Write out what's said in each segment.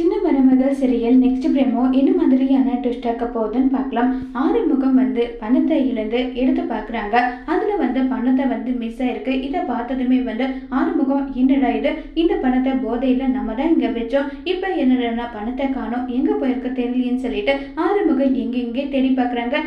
சின்ன மருமகள் serial next பிரேமோ என்ன மாதிரியான ட்விஸ்ட் ஆக்க போகுதுன்னு பார்க்கலாம். ஆறுமுகம் வந்து பணத்தை இழந்து எடுத்து பார்க்குறாங்க. அதில் வந்து பணத்தை வந்து மிஸ் ஆயிருக்கு. இதை பார்த்ததுமே வந்து ஆறுமுகம் என்னடா இது? இந்த பணத்தை போதையில் நம்ம தான் இங்கே வச்சோம். இப்போ என்னடா பணத்தை காணோம்? எங்கே போயிருக்கு தெரியலையேன்னு சொல்லிட்டு ஆறுமுகம் எங்கே எங்கே தேடி பார்க்குறாங்க.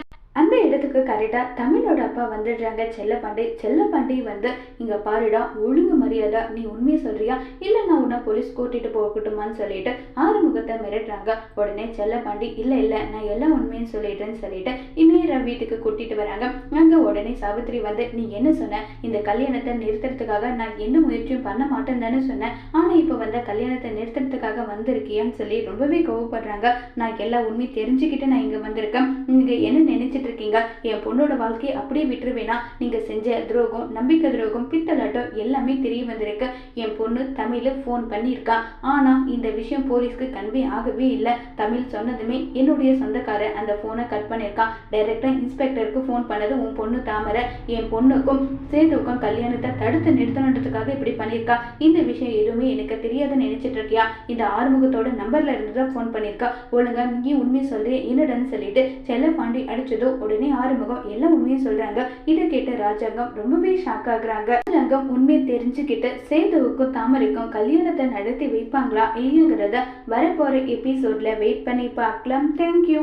கரெக்டாக தமிழோட அப்பா வந்துடுறாங்க. செல்லப்பாண்டி செல்லப்பாண்டி வந்து இங்கே பாருடா ஒழுங்கு மரியாதை. நீ உண்மையை சொல்கிறியா இல்லை நான் உன்னை போலீஸ் கூட்டிகிட்டு போகட்டுமான்னு சொல்லிட்டு ஆறுமுகத்தை மிரட்டுறாங்க. உடனே செல்லப்பாண்டி இல்லை இல்லை நான் எல்லாம் உண்மையும் சொல்லிட்டேன்னு சொல்லிட்டு இன்னேற வீட்டுக்கு கூட்டிகிட்டு வராங்க. அங்கே உடனே சாவித்திரி வந்து நீ என்ன சொன்ன? இந்த கல்யாணத்தை நிறுத்துறதுக்காக நான் என்ன முயற்சியும் பண்ண மாட்டேன்னு தானே சொன்னேன் ஆனால் இப்போ வந்த கல்யாணத்தை நிறுத்துறதுக்காக வந்திருக்கியான்னு சொல்லி ரொம்பவே கோவப்படுறாங்க. நான் எல்லா உண்மையும் தெரிஞ்சுக்கிட்டு நான் இங்கே வந்திருக்கேன். நீங்கள் என்ன நினைச்சிட்டு இருக்கீங்க? என் பொண்ணோட வாழ்க்கையை அப்படியே விட்டுருவேனா? நீங்க செஞ்ச துரோகம் நம்பிக்கை துரோகம் பித்தலாட்டம் எல்லாமே தெரிய வந்திருக்கு. என் பொண்ணு தமிழ் ஃபோன் பண்ணியிருக்கா. ஆனா இந்த விஷயம் போலீஸ்க்கு கன்வே ஆகவே இல்லை. தமிழ் சொன்னதுமே என்னுடைய சொந்தக்காரன் அந்த ஃபோனை கட் பண்ணியிருக்கான் டைரக்டா இன்ஸ்பெக்டருக்கு ஃபோன் பண்ணது உன் பொண்ணு தாமரை. என் பொண்ணுக்கும் சேர்ந்துக்கும் கல்யாணத்தை தடுத்து நிறுத்தணுன்றதுக்காக இப்படி பண்ணியிருக்கா. இந்த விஷயம் எதுவுமே எனக்கு தெரியாதுன்னு நினைச்சிட்டு இருக்கியா? இந்த ஆறுமுகத்தோட நம்பர்ல இருந்து தான் ஃபோன் பண்ணியிருக்கா. ஒழுங்கா நீ உண்மையை சொல்றே என்னடன்னு சொல்லிட்டு செல்லப்பாண்டி அடிச்சதோ உடனே ஆறுமுகம் எல்லாம் உண்மையும் சொல்றாங்க. இதை கேட்ட ராஜாங்கம் ரொம்பவே ஷாக் ஆகுறாங்க. ராஜாங்கம் உண்மையை தெரிஞ்சுக்கிட்டு சேதுவுக்கும் தாமரைக்கும் கல்யாணத்தை நடத்தி வைப்பாங்களா இல்லைங்கிறத வரப்போற எபிசோட்ல வெயிட் பண்ணி பார்க்கலாம். தேங்க்யூ